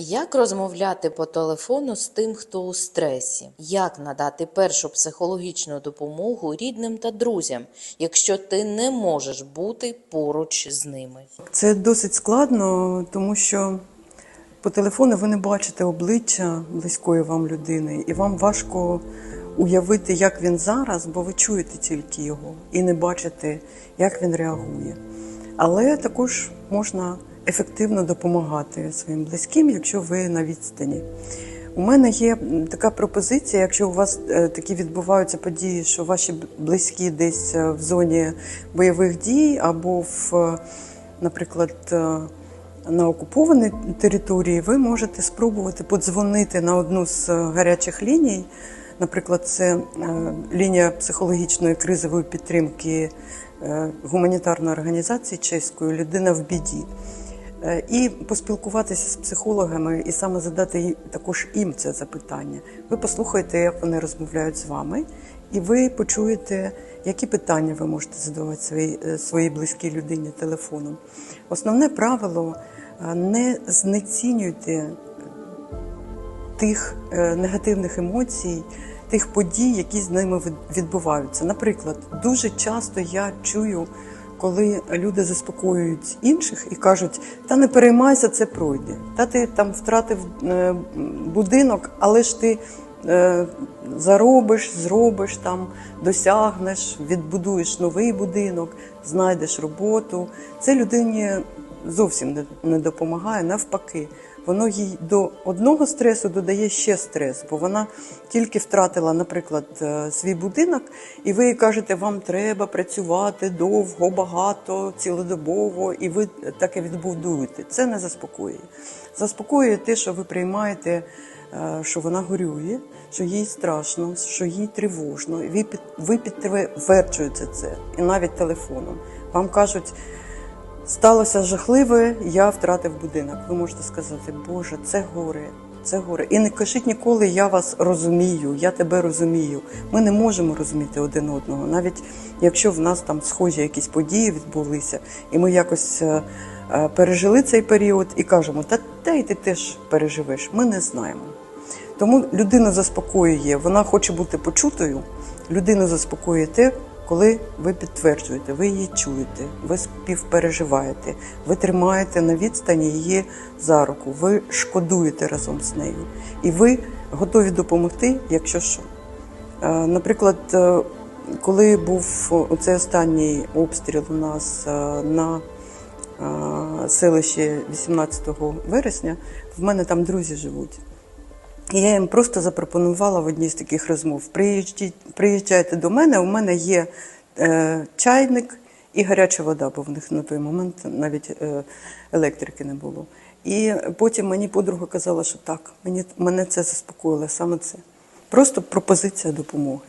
Як розмовляти по телефону з тим, хто у стресі? Як надати першу психологічну допомогу рідним та друзям, якщо ти не можеш бути поруч з ними? Це досить складно, тому що по телефону ви не бачите обличчя близької вам людини, і вам важко уявити, як він зараз, бо ви чуєте тільки його і не бачите, як він реагує. Але також можна ефективно допомагати своїм близьким, якщо ви на відстані. У мене є така пропозиція, якщо у вас е, такі відбуваються події, що ваші близькі десь е, в зоні бойових дій або в, е, наприклад, на окупованій території, ви можете спробувати подзвонити на одну з гарячих ліній. Наприклад, це лінія психологічної кризової підтримки гуманітарної організації чеської Людина в біді. Е, І поспілкуватися з психологами, і саме задати також їм це запитання. Ви послухаєте, як вони розмовляють з вами, і ви почуєте, які питання ви можете задавати своїй, е, своїй близькій людині телефоном. Основне правило е, не знецінюйте тих негативних емоцій, тих подій, які з ними відбуваються. Наприклад, дуже часто я чую, коли люди заспокоюють інших і кажуть: та не переймайся, це пройде. Та ти там втратив е, будинок, але ж ти. е, Заробиш, зробиш там, досягнеш, відбудуєш новий будинок, знайдеш роботу. Це людині зовсім не, допомагає, навпаки воно їй до одного стресу додає ще стрес, бо вона тільки втратила, наприклад, е, свій будинок, і ви кажете, вам треба працювати довго, багато, цілодобово, і ви таке відбудуєте. Це не заспокоює. Заспокоює те, що ви приймаєте, е, що вона горює, що їй страшно, що їй тривожно. І ви підтверджуєте це, і навіть телефоном. Вам кажуть. Сталося жахливе, я втратив будинок. Ви можете сказати, Боже, це горе, це горе. І не кажіть ніколи, я вас розумію, я тебе розумію. Ми не можемо розуміти один одного, навіть якщо в нас там схожі якісь події відбулися, і ми якось е, е, пережили цей період і кажемо, та та й ти теж переживеш. Ми не знаємо. Тому людину заспокоює, вона хоче бути почутою. Людину заспокоює те, коли ви підтверджуєте, ви її чуєте, ви співпереживаєте, ви тримаєте на відстані її за руку, ви шкодуєте разом з нею, і ви готові допомогти, якщо що. Е, Наприклад, е, коли був оцей останній обстріл у нас е, на селищі 18 вересня, в мене там друзі живуть. Я їм просто запропонувала в одній з таких розмов: приїжджайте до мене, у мене є е, чайник і гаряча вода, бо в них на той момент навіть е, електрики не було. І потім мені подруга казала, що так, мені, мене це заспокоїло, саме це. Просто пропозиція допомоги.